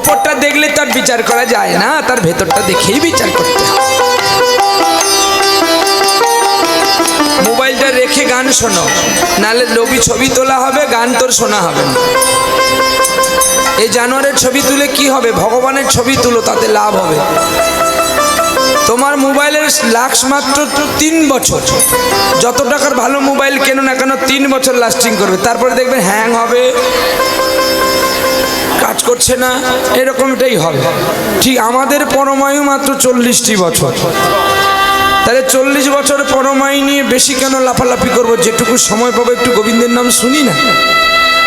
ওপরটা দেখলে তার বিচার করা যায় না, তার ভেতরটা দেখেই বিচার করতে হয়। মোবাইলটা রেখে গান শোনো নালে লোভি ছবি তোলা হবে, গান তোর শোনা হবে না। এই জানোয়ারের ছবি তুলে কি হবে? ভগবানের ছবি তুলো, তাতে লাভ হবে। তোমার মোবাইলের লাক্স মাত্র তিন বছর। যত টাকার ভালো মোবাইল কেন না কেন তিন বছর লাস্টিং করবে। তারপরে দেখবেন হ্যাং হবে কাজ করছে না এরকমটাই হবে। ঠিক আমাদের পরমায়ু মাত্র চল্লিশটি বছর। তাহলে চল্লিশ বছর পরমায়ু নিয়ে বেশি কেন লাফালাফি করব? যেটুকু সময় পাবো একটু গোবিন্দের নাম শুনি না?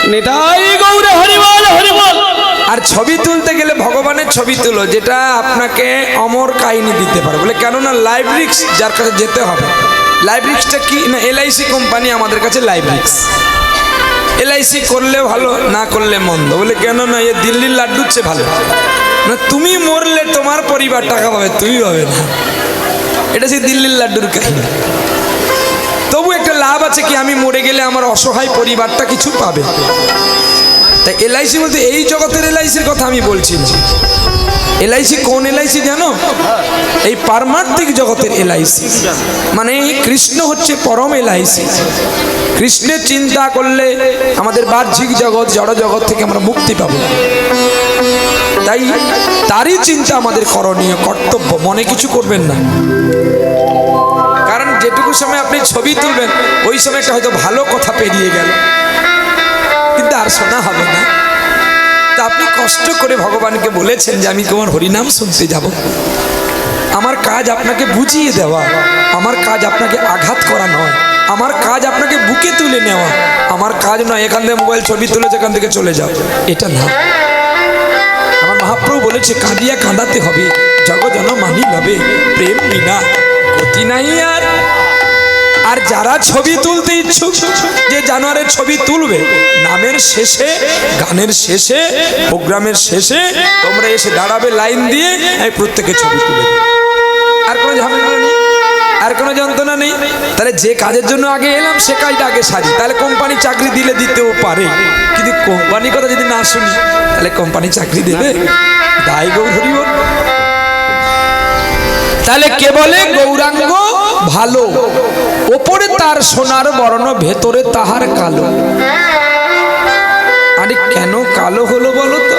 নিতাই গৌরে হরিবল হরিবল। আর ছবি তুলতে গেলে ভগবানের ছবি তুলো যেটা আপনাকে অমর কাহিনী দিতে পারে। বলে কেননা লাইভ রিক্স যার কাছে যেতে হবে। লাইভ রিক্সটা কি? না এলআইসি কোম্পানি আমাদের কাছে লাইভ রিক্স। এলআইসি করলে ভালো, না করলে মন্দ। বলে, কেন না, এ দিল্লির লাড্ডুর চেয়ে ভালো। না, তুমি মরলে তোমার পরিবার টাকা পাবে, তুমি পাবে না। এটা সেই দিল্লির লাড্ডুর কাহিনী। তবু একটা লাভ আছে কি, আমি মরে গেলে আমার অসহায় পরিবারটা কিছু পাবে। তাই এলআইসি বলতে এই জগতের এলআইসির কথা আমি বলছি। এলআইসি কোন এলআইসি জানো? এই পারমার্থিক জগতের এলআইসি। মানে কৃষ্ণ হচ্ছে পরম এলআইসি। কৃষ্ণের চিন্তা করলে আমাদের বাহ্যিক জগৎ, জড় জগৎ থেকে আমরা মুক্তি পাবো। তাই তারই চিন্তা আমাদের করণীয়, কর্তব্য। মনে কিছু করবেন না। কারণ যেটুকু সময় আপনি ছবি তুলবেন, ওই সময়টা হয়তো ভালো কথা পেরিয়ে গেল। আর শোনা হবে না। তা আপনি কষ্ট করে ভগবানকে বলেছেন যে আমি তোমার হরিনাম শুনতে যাব। আমার কাজ আপনাকে বুঝিয়ে দেওয়া, আমার কাজ আপনাকে আঘাত করা নয়, আমার কাজ আপনাকে বুকে তুলে নেওয়া, আমার কাজ নয়, এখান থেকে মোবাইল ছবি তুলে এখান থেকে চলে যাও। এটা না। আমার মহাপ্রভু বলেছে, কাঁদিয়া কাঁদাতে হবে জগজন মানি লবে, প্রেম বিনা গতি নাই আর আর যারা ছবি তুলতে ইচ্ছুক, যে জানোয়ারের ছবি তুলবে, নামের শেষে, গানের শেষে, প্রোগ্রামের শেষে, তোমরা এসে দাঁড়াবে লাইন দিয়ে, এই প্রত্যেকে ছবি তুলে আর কোনো ঝামেলা নেই আর কোনো যন্ত্রণা নেই? তাহলে যে কাজের জন্য আগে এলাম, সে কাজটা আগে সাজি তাহলে কোম্পানি চাকরি দিলে দিতেও পারে। কিন্তু কোম্পানির কথা যদি না শুনি, তাহলে কোম্পানি চাকরি দেবে? দায় গৌ তাহলে কে বলে? গৌরাঙ্গ ভালো। ওপরে তার সোনার বর্ণ ভেতরে তাহার কালো। আরে কেন কালো হলো বলো তো?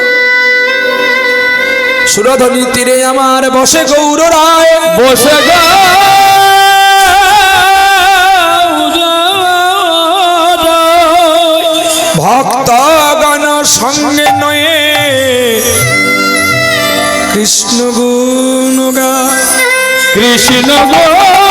সুরধনী তীরে আমার বসে গৌর রায়। বসে ভক্তগণ সঙ্গে নয়ে কৃষ্ণ গুণ গায়। কৃষ্ণ গণ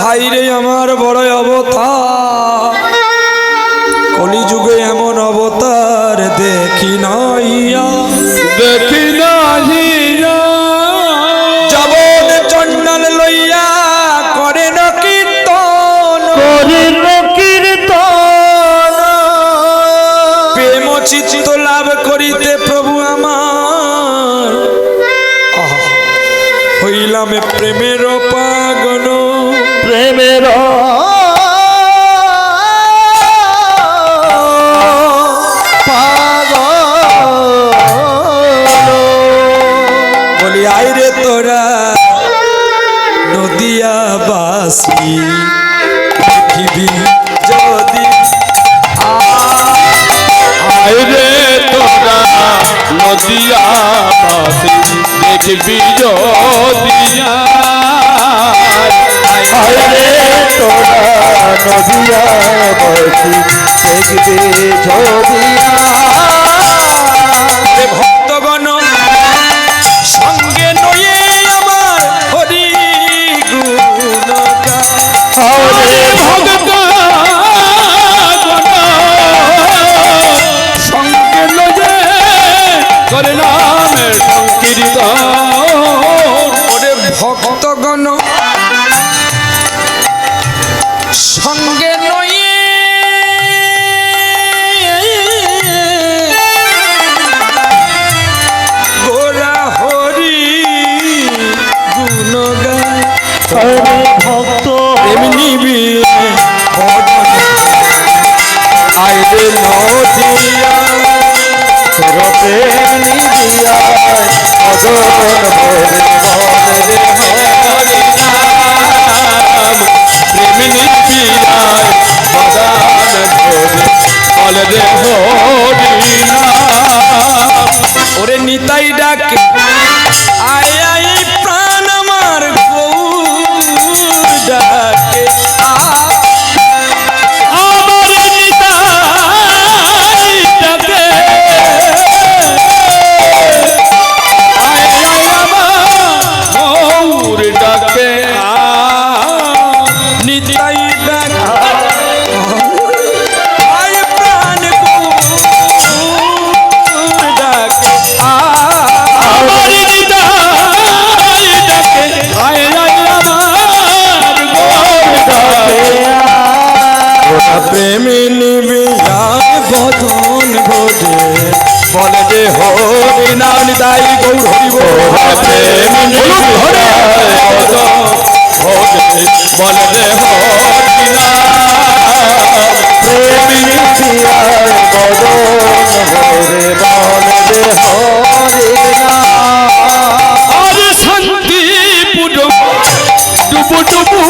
ভাই রে আমার বড় অবতার। কলিযুগে এমন অবতার দেখি নাইয়া দেখি নাহিয়া। চন্ডাল লইয়া করে কীর্তন। প্রেম চিত্ত বলি আইরে তোরা। নদিয়া বাসি। পৃথিবী যদি আরে তোরা, নদিয়া পাশে দেখবি যদিয়া আরে তোরা, নদিয়া পাশে দেখবি যদিয়া হরি না ওরে নিতাই ডাকে আয় বলে যে হরি নাম নিতাই গৌর হরিব। ধরে বলে যে হরি শান্তি পুডু ডুবু ডুবু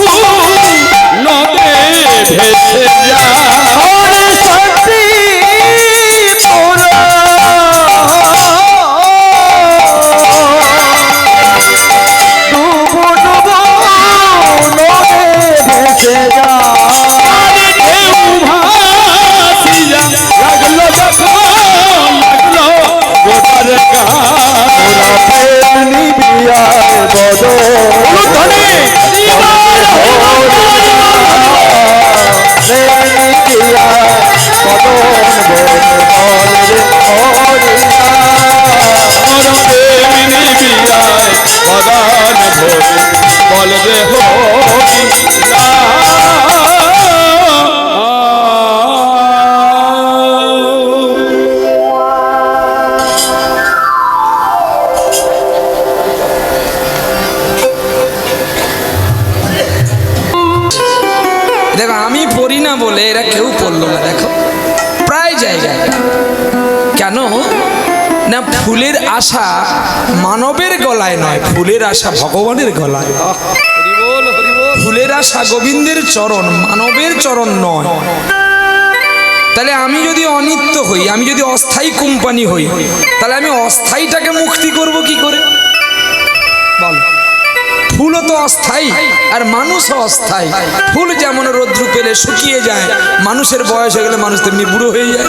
নদে ভেসে মানবের গলায় নয়, ফুলের আশা ভগবানের গলায়। ফুলের আশা গোবিন্দের চরণ, মানবের চরণ নয়। তাহলে আমি যদি অনিত্য হই, আমি যদি অস্থায়ী কোম্পানি হই, তাহলে আমি অস্থায়ীটাকে মুক্তি করব কি করে? বলো। ফুলও তো অস্থায়ী, আর মানুষও অস্থায়ী। ফুল যেমন রৌদ্র পেলে শুকিয়ে যায়, মানুষের বয়স হয়ে গেলে মানুষ তেমনি বুড়ো হয়ে যায়।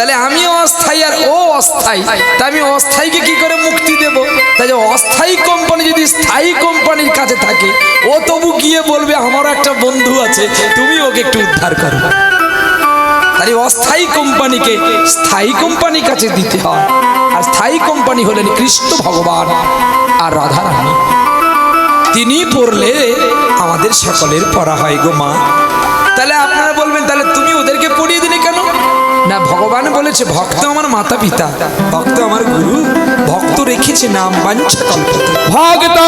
তাহলে আমিও অস্থায়ী আর ও অস্থায়ী। তা আমি অস্থায়ীকে কি করে মুক্তি দেব? তাই অস্থায়ী কোম্পানি যদি স্থায়ী কোম্পানির কাছে থাকে, ও তবু গিয়ে বলবে, আমারও একটা বন্ধু আছে, তুমি ওকে একটু উদ্ধার করো। তাহলে অস্থায়ী কোম্পানিকে স্থায়ী কোম্পানির কাছে দিতে হয়। আর স্থায়ী কোম্পানি হলেন কৃষ্ণ ভগবান আর রাধারানী। তিনি পড়লে আমাদের সকলের পড়া হয় গো মা। তাহলে আপনারা বলবেন, তাহলে তুমি ওদেরকে পড়িয়ে দিলে কেন? না ভগবান বলেছে ভক্ত আমার মাতা পিতা ভক্ত আমার গুরু ভক্ত রেখেছে নাম বাঞ্ছা কল্পতে ভক্ত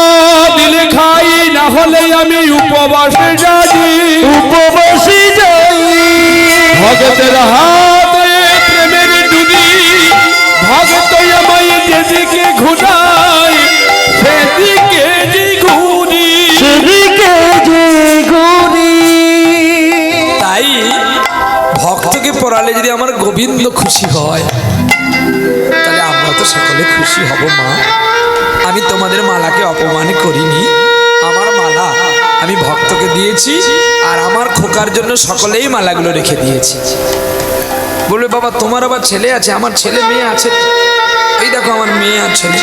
দিলে খাই না হলে আমি উপবাসে যাই উপবাসী যাই। ভগতের হাতে প্রেমের দুদি ভক্ত আমায় যেদিকে ঘুরাই গোবিন্দ খুশি হয়। তাহলে আমরা তো সকলে খুশি হব, মা। আমি তোমাদের মালাকে অপমান করিনি। আমার মালা আমি ভক্তকে দিয়েছি আর আমার খোকার জন্য সকলেই মালাগুলো রেখে দিয়েছি। বলবে, বাবা, তোমার আবার ছেলে আছে? আমার ছেলে মেয়ে আছে। এই দেখো, আমার মেয়ে আর ছেলে।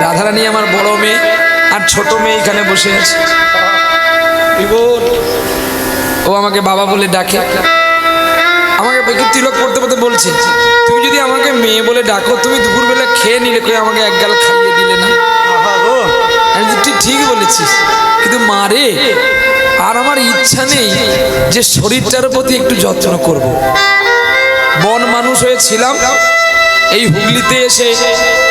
রাধারানী আমার বড় মেয়ে আর ছোট মেয়ে এখানে বসে আছে। ও আমাকে বাবা বলে ডাকে। বেকির তিলক পড়তে পড়তে বলছে তুমি যদি আমাকে মেয়ে বলে ডাকো তুমি দুপুরবেলা খেয়ে নিলে কই আমাকে এক গাল খাইয়ে দিলে না? আমি তুই ঠিক বলেছিস কিন্তু মারে আর আমার ইচ্ছা নেই যে শরীরটার প্রতি একটু যত্ন করব। বন মানুষ হয়েছিলাম এই হুগলিতে এসে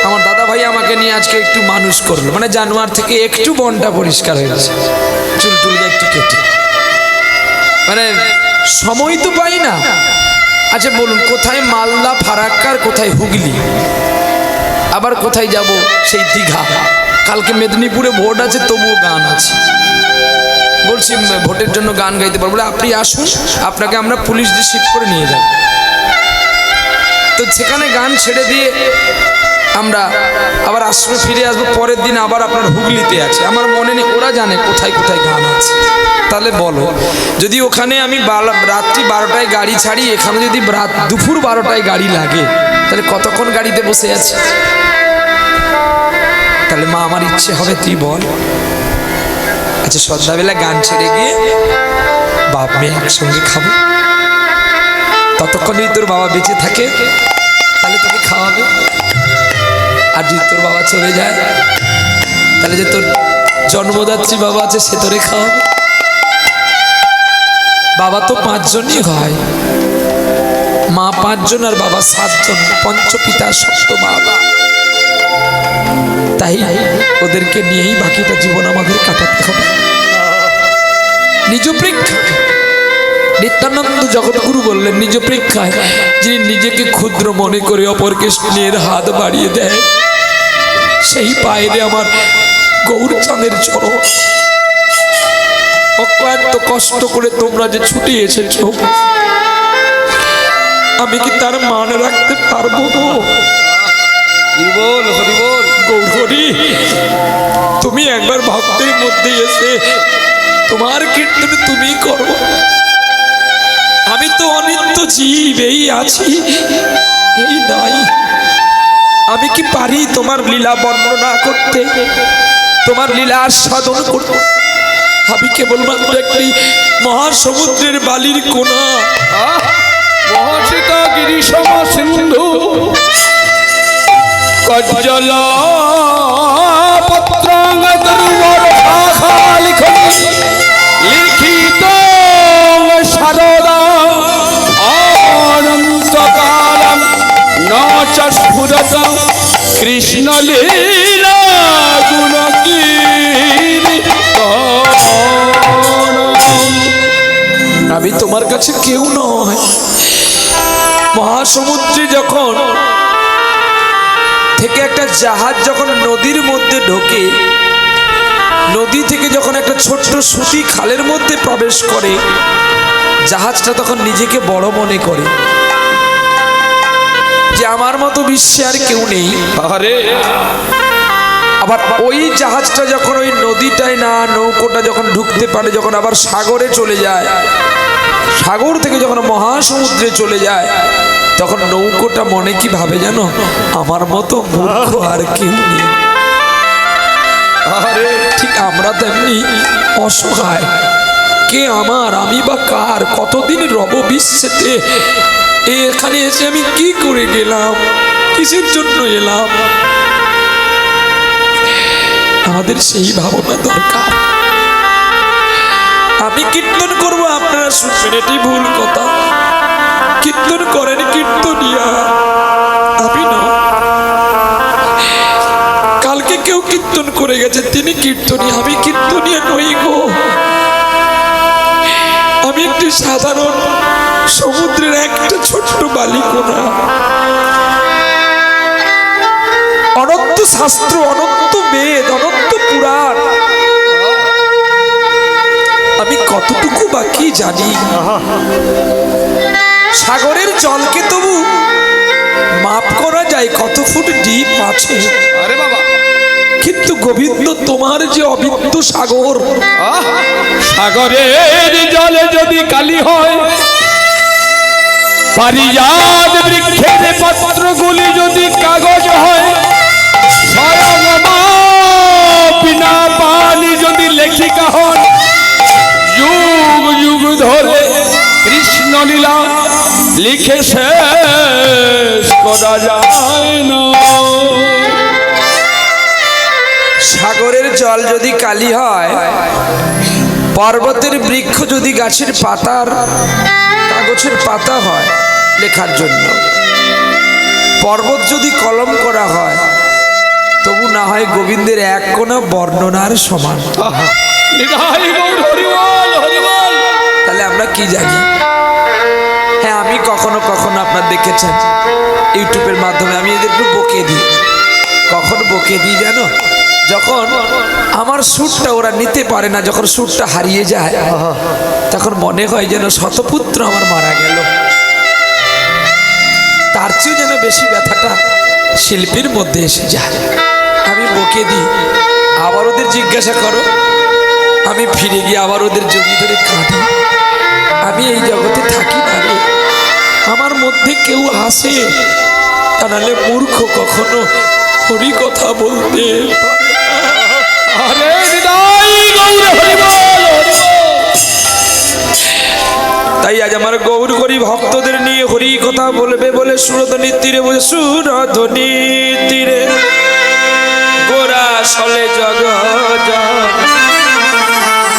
আমার দাদা ভাই আমাকে নিয়ে আজকে একটু মানুষ করল। মানে জানুয়ার থেকে একটু বনটা পরিষ্কার হয়েছে চুল টুলটা একটু কেটে। মানে সময় তো পাই না। আচ্ছা বলুন, কোথায় মালদা, ফারাক্কার, কোথায় হুগলি? আবার কোথায় যাব? সেই দীঘা। কালকে মেদিনীপুরে ভোট আছে, তবুও গান আছে। বলছি ভোটের জন্য গান গাইতে পারব। আপনি আসুন, আপনাকে আমরা পুলিশ রিসিভ করে নিয়ে যাব। তো সেখানে গান ছেড়ে দিয়ে আমরা আবার আশ্রমে ফিরে আসব, পরের দিন আবার আপনার হুগলিতে আছে। আমার মনে নেই, ওরা জানে কোথায় কোথায় গান আছে। তাহলে বলো। যদি ওখানে আমি রাত্রি বারোটায় গাড়ি ছাড়ি, এখানে যদি রাত দুপুর বারোটায় গাড়ি লাগে, তাহলে কতক্ষণ গাড়িতে বসে আছে? তাহলে মা, আমার ইচ্ছে হবে, তুই বল। আচ্ছা সন্ধ্যাবেলা গান ছেড়ে গিয়ে বাপ মেয়ে একসঙ্গে খাব। ততক্ষণ যদি তোর বাবা বেঁচে থাকে, তাহলে তোকে খাওয়াবে। আর যদি তোর বাবা চলে যায়, তাহলে যে তোর জন্মদাত্রী বাবা আছে, সে তোরে খাওয়াবে। বাবা তো পাঁচজনই হয়। মা পাঁচজন আর বাবা সাতজন। পঞ্চপিতা, সপ্ত বাবা। তাই ওদেরকে নিয়েই বাকিটা জীবন আমাদের কাটাতে হবে। নিজ পরীক্ষা নিত্যানন্দ জগৎগুরু বললেন নিজ পরীক্ষায় যিনি নিজেকে ক্ষুদ্র মনে করে অপরকে স্নেহের হাত বাড়িয়ে দেয়, সেই পায়ে আমার গৌরচাঁদের চরণ। অক্লান্ত কষ্ট করে তোমরা যে ছুটে এসেছ। আমি কি তার মান রাখতে পারব তুমি একবার ভক্তের মধ্যে এসে তোমার কীর্তন তুমি করো। আমি তো অনিত্য জীব এই আছি এই নাই। আমি কি পারি তোমার লীলা বর্ণনা করতে তোমার লীলা আস্বাদন করতে? আমি কেবলমাত্র একটি মহাসমুদ্রের বালির কোনা মহাসিতা গিরিশম সিন্ধু কজ্জল পত্রাঙ্গ লিখিত সারদা ন আমি তোমার কাছে কেউ নয়। মহাসমুদ্রে যখন থেকে একটা জাহাজ যখন নদীর মধ্যে ঢোকে নদী থেকে যখন একটা ছোট্ট সুতি খালের মধ্যে প্রবেশ করে জাহাজটা তখন নিজেকে বড় মনে করে। যে আমার মতো বিশ্বে আর কেউ নেই। আরে আবার ওই জাহাজটা যখন ওই নদীটায় না নৌকোটা যখন ঢুকতে পারে যখন আবার সাগরে চলে যায় সাগর থেকে যখন মহাসমুদ্রে চলে যায় তখন নৌকোটা মনে কি ভাবে যেন আমার মতো মূর্খ আর কেউ নেই। আরে। ঠিক আমরা তেমনি অসহায়। কে আমার আমি বা কার কতদিন রব বিশ্বেতে এ এখানে এসে আমি কি করে গেলাম? কিসের জন্য এলাম? আমাদের সেই ভাবনা দরকার। আমি কীর্তন করব, আপনারা শুনবেন, এটি ভুল কথা। কীর্তন করেন কীর্তনিয়া। আমি না। কালকে কেউ কীর্তন করে গেছে, তিনি কীর্তনী আমি কীর্তনিয়া নই গো। আমি একটি সাধারণ সমুদ্রের একটা ছোট্ট বালিকোনা অনন্ত শাস্ত্র, অনন্ত বেদ, অনন্ত পুরাণ। আমি কতটুকু বাকি জানি সাগরের জলকে তবু মাপ করা যায় কত ফুট ডিপ আছে আরে বাবা কিন্তু গোবিন্দ তোমার যে অবিদ্য সাগর! সাগরের জলে যদি কালি হয় পারিজাত বৃক্ষের পত্রগুলি যদি কাগজ হয় বিনা পানি যদি লেখিকা হন যুগ যুগ ধরে কৃষ্ণ লীলা লিখে শেষ করা যায় না। সাগরের জল যদি কালি হয়, পর্বতের বৃক্ষ যদি গাছের পাতার কাগজের পাতা হয় লেখার জন্য। পর্বত যদি কলম করা হয়, তবু না হয় গোবিন্দের এক কোনা বর্ণনার সমান। তাহলে আমরা কি জানি? হ্যাঁ আমি কখনো কখনো আপনার দেখেছেন ইউটিউবের মাধ্যমে, আমি এদের একটু বকে দিই। কখন বকে দিই জানো যখন আমার সুরটা ওরা নিতে পারে না, যখন সুরটা হারিয়ে যায়, তখন মনে হয় যেন শতপুত্র আমার মারা গেল। তার চেয়েও যেন বেশি ব্যথাটা শিল্পীর মধ্যে এসে যায়। আমি বকে দিই। আবার ওদের জিজ্ঞাসা করো আমি ফিরে গিয়ে আবার ওদের জমি ধরে কাঁদি। আমি এই জগতে থাকি না রে। আমার মধ্যে কেউ আসে তা নাহলে মূর্খ কখনো হরি কথা বলতে তাই আজ আমার গৌর করি ভক্তদের নিয়ে হরি কথা বলবে বলে সুরধ্বনি তীরে বলে সুরধ্বনি তীরে গোরা সলে জগ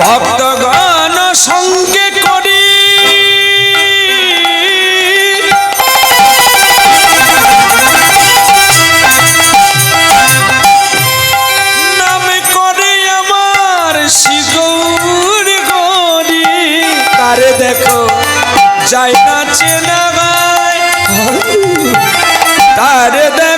ভক্তগণ সঙ্গে করি। আমার শিগৌর গরি তারে দেখো যাই না চেনা তারে দেখো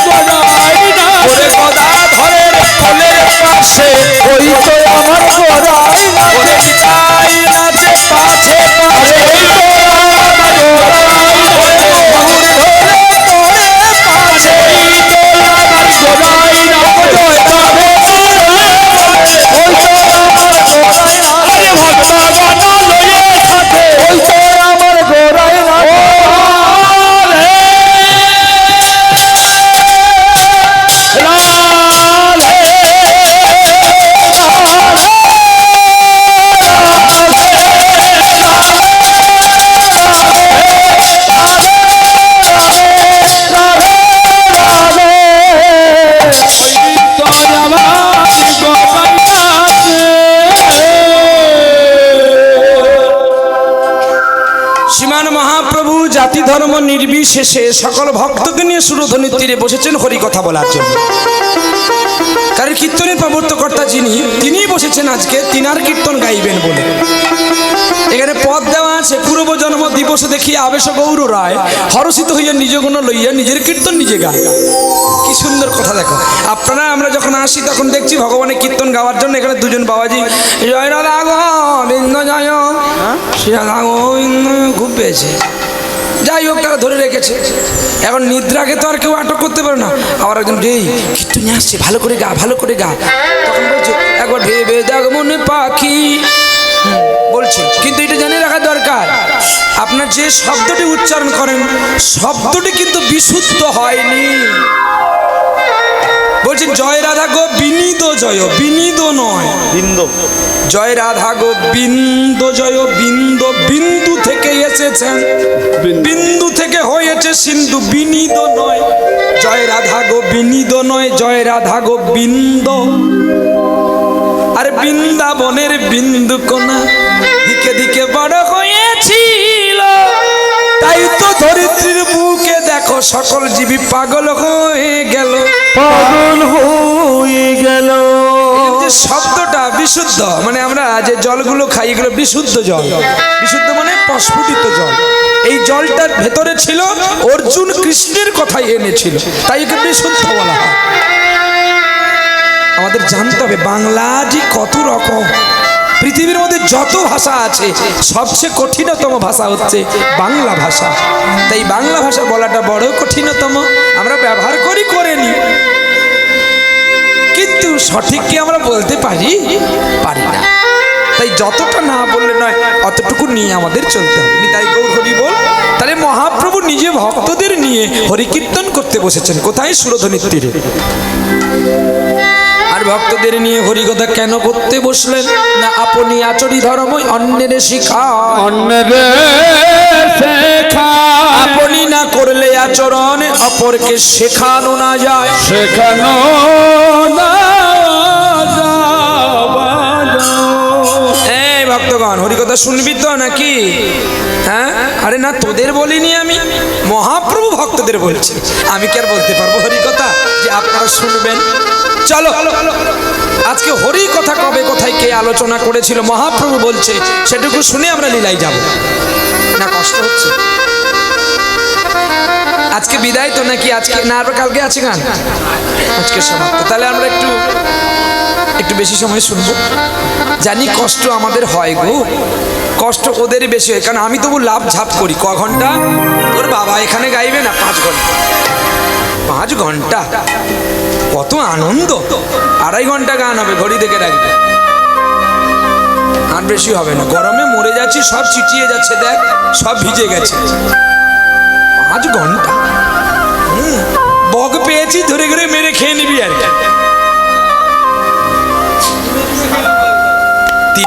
ফলের পাশে, ওই তো আমার গোড়াই ওরে চাই নাচে পাছে পাছে ওই তো আমার গোড়াই নির্বিশেষে সকল ভক্তকে নিয়ে সুরধ্বনির তীরে বসেছেন হরি কথা বলার জন্য। কারণ কীর্তনের প্রবর্তকর্তা যিনি, তিনিই বসেছেন আজকে, তিনার কীর্তন গাইবেন বলে। এখানে পদ দেওয়া আছে, পূর্ব জন্ম দিবস দেখি আবেশ গৌর রায়, হরষিত হইয়া নিজ গুণ লইয়া নিজের কীর্তন নিজে গায়। কি সুন্দর কথা দেখো। আপনারা, আমরা যখন আসি, তখন দেখছি ভগবানের কীর্তন গাওয়ার জন্য এখানে দুজন বাবাজি, জয় রাধা গোবিন্দ, জয় শ্রী রাধা গোবিন্দ খুব পেয়েছে। যাই হোক, তারা ধরে রেখেছে। এখন নিদ্রাকে তো আর কেউ আটক করতে পারে না। আবার একজন, রে কীর্তন আসছে, ভালো করে গা, ভালো করে গা। তখন বলছে, একবার ভেবে দেখ মনে পাখি। বলছে, কিন্তু এটা জেনে রাখা দরকার। আপনার যে শব্দটি উচ্চারণ করেন, শব্দটি কিন্তু বিশুদ্ধ হয়নি। বলছেন, জয় রাধা গো বিনীত জয় বিনীত নয়। বিন্দু। জয় রাধা গো বিন্দু জয় বিন্দু। বিন্দু থেকে এসেছেন। বিন্দু। থেকে হয়েছে সিন্ধু। বিনীত নয়। জয় রাধা গো বিনীত নয় জয় রাধা গো বিন্দু আর বৃন্দাবনের বিন্দু কোনা। দিকে দিকে বড় হয়েছিল। তাই তো ধরিত্রীর বুকে দেখো সকল জীবী পাগল হয়ে গেল। শব্দটা বিশুদ্ধ মানে আমরা যে জলগুলো খাই, এগুলো বিশুদ্ধ জল। বিশুদ্ধ মানে প্রস্ফুটিত জল। এই জলটার ভেতরে ছিল অর্জুন কৃষ্ণের কথাই এনেছিল। তাই একে বিশুদ্ধ বলা হয়। আমাদের জানতে হবে, বাংলা যে কত রকম। পৃথিবীর মধ্যে যত ভাষা আছে, সবচেয়ে কঠিনতম ভাষা হচ্ছে বাংলা ভাষা। তাই বাংলা ভাষা বলাটা বড় কঠিনতম। আমরা ব্যবহার করি করে নি কিন্তু সঠিক কি আমরা বলতে পারি? পারি না। তাই যতটা না বললে নয়, অতটুকু নিয়ে আমাদের চলতে হবে। তাই গৌর হরি বল। তাহলে মহাপ্রভু নিজে ভক্তদের নিয়ে হরিকীর্তন করতে বসেছেন। কোথায় সুরধনির তীরে? আর ভক্তদের নিয়ে হরিকথা কেন করতে বসলেন? না আপনি আচরি ধর্ম অন্যের শিখা অন্যের শেখা। আপনি না করলে আচরণ অপরকে শেখানো না যায়। শেখানো না ভক্তগণ হরিকথা শুনবি তো নাকি? হ্যাঁ? আরে না, তোদের বলিনি আমি। মহাপ্রভু ভক্তদের বলছি। আমি কি আর বলতে পারব হরিকথা, যে আপনারা শুনবেন? চলো, আজকে হরি কথা কবে, কোথায় কে আলোচনা করেছিল, মহাপ্রভু বলছে, সেটুকু শুনে আমরা লীলায় যাব। না, কষ্ট হচ্ছে। আজকে বিদায় তো নাকি? আজকে না কালকে আছে গান? আজকে সমাপ্ত। তাহলে আমরা একটু একটু বেশি সময় শুনব। জানি কষ্ট আমাদের হয় গো। কষ্ট ওদেরই বেশি হয়, কারণ আমি তবু লাভ ঝাপ করি। ক ঘণ্টা? তোর বাবা এখানে গাইবে না? পাঁচ ঘণ্টা। পাঁচ ঘণ্টা? কত আনন্দ! আড়াই ঘণ্টা গান হবে, ঘড়ি দেখে রাখবে। আর বেশি হবে না। গরমে মরে যাচ্ছি, সব চিটিয়ে যাচ্ছে, দেখ, সব ভিজে গেছে। পাঁচ ঘণ্টা? বগ পেয়েছি, ধরে ধরে মেরে খেয়ে নিবি আর কি।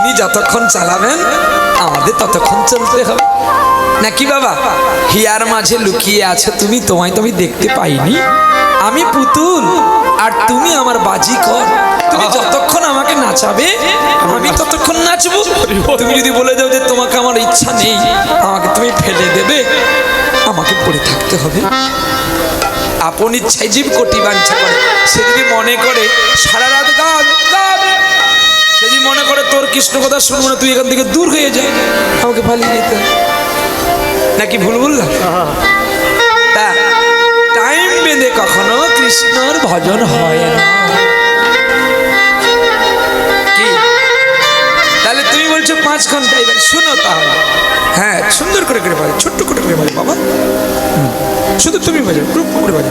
তিনি যতক্ষণ চালাবেন, আমাদের ততক্ষণ চলতে হবে। নাকি বাবা, হিয়ার মাঝে লুকিয়ে আছে তুমি, তোমায় তো আমি দেখতে পাইনি। আমি পুতুল, আর তুমি আমার বাজি কর তুমি যতক্ষণ আমাকে নাচাবে, আমি ততক্ষণ নাচবো। তুমি যদি বলে দাও যে তোমাকে আমার ইচ্ছা নেই, আমাকে তুমি ফেলে দেবে, আমাকে পড়ে থাকতে হবে। আপন ইচ্ছায় জীব কোটি বাঞ্ছা করে, সে যদি মনে করে, সারা রাত যদি মনে করে তোর কৃষ্ণ কথা শুনব না, তুই এখান থেকে দূর হয়ে যা। আমাকে পালিয়ে যেতে। নাকি ভুল বললাম? টাইম বেঁধে কখনো কৃষ্ণর ভজন হয় না। কি? তাহলে তুমি বলছো পাঁচ ঘণ্টা, এবার শুনো তাহলে। হ্যাঁ সুন্দর করে করে বাজো ছোট্ট করে করে বাজো বাবা। শুধু তুমি বাজো গ্রুপ করে বাজো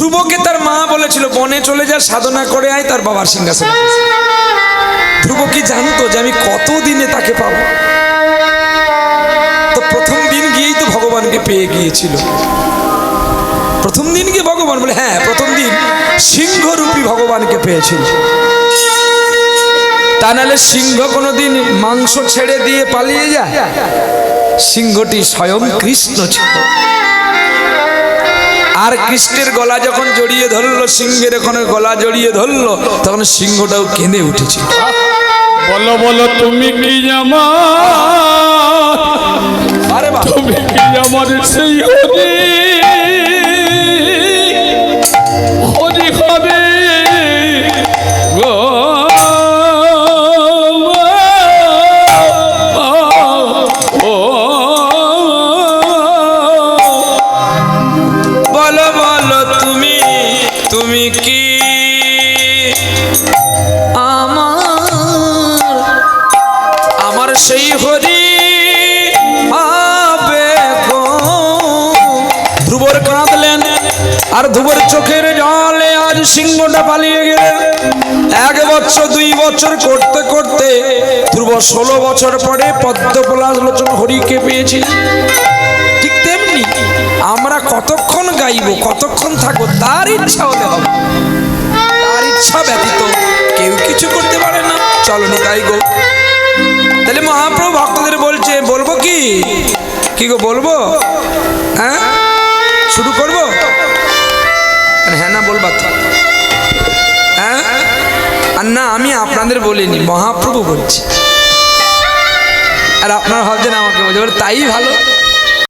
ধ্রুবকে তার মা বলেছিল, বনে চলে যা, সাধনা করে আয়, তার বাবার সিংহাসনে। ধ্রুব কি জানতো যে আমি কত দিনে তাকে পাবো? তো প্রথম দিন গিয়েই তো ভগবানকে পেয়ে গিয়েছিল। প্রথম দিন গিয়ে ভগবান বলে হ্যাঁ প্রথম দিন সিংহরূপী ভগবানকে পেয়েছিল। তা নাহলে সিংহ কোনোদিন মাংস ছেড়ে দিয়ে পালিয়ে যায়? সিংহটি স্বয়ং কৃষ্ণ ছিল। আর কৃষ্ণের গলা যখন জড়িয়ে ধরলো সিংহের ওখানে গলা জড়িয়ে ধরলো তখন সিংহটাও কেঁদে উঠেছে। বলো বলো তুমি কি বা তুমি কি আমার সেই হরি? আর ধ্রুবর চোখের জলে আজ সিংহটা পালিয়ে গেলেন এক বছর, দুই বছর করতে করতে ধ্রুব ষোলো বছর পরে পদ্মপলাশ লোচন হরিকে পেয়েছি। ঠিক তেমনি আমরা কতক্ষণ গাইব, কতক্ষণ থাকব, তার ইচ্ছা হলে হবে। তার ইচ্ছা ব্যতীত কেউ কিছু করতে পারে না। চলো নিতাই গো। তাহলে মহাপ্রভু ভক্তদের বলছে, বলব কি? কি গো, বলব? হ্যাঁ? শুরু করব? বলবা হ্যাঁ? আর না, আমি আপনাদের বলিনি, মহাপ্রভু বলছি। আর আপনারা ভাবছেন আমাকে বলছে তাই ভালো?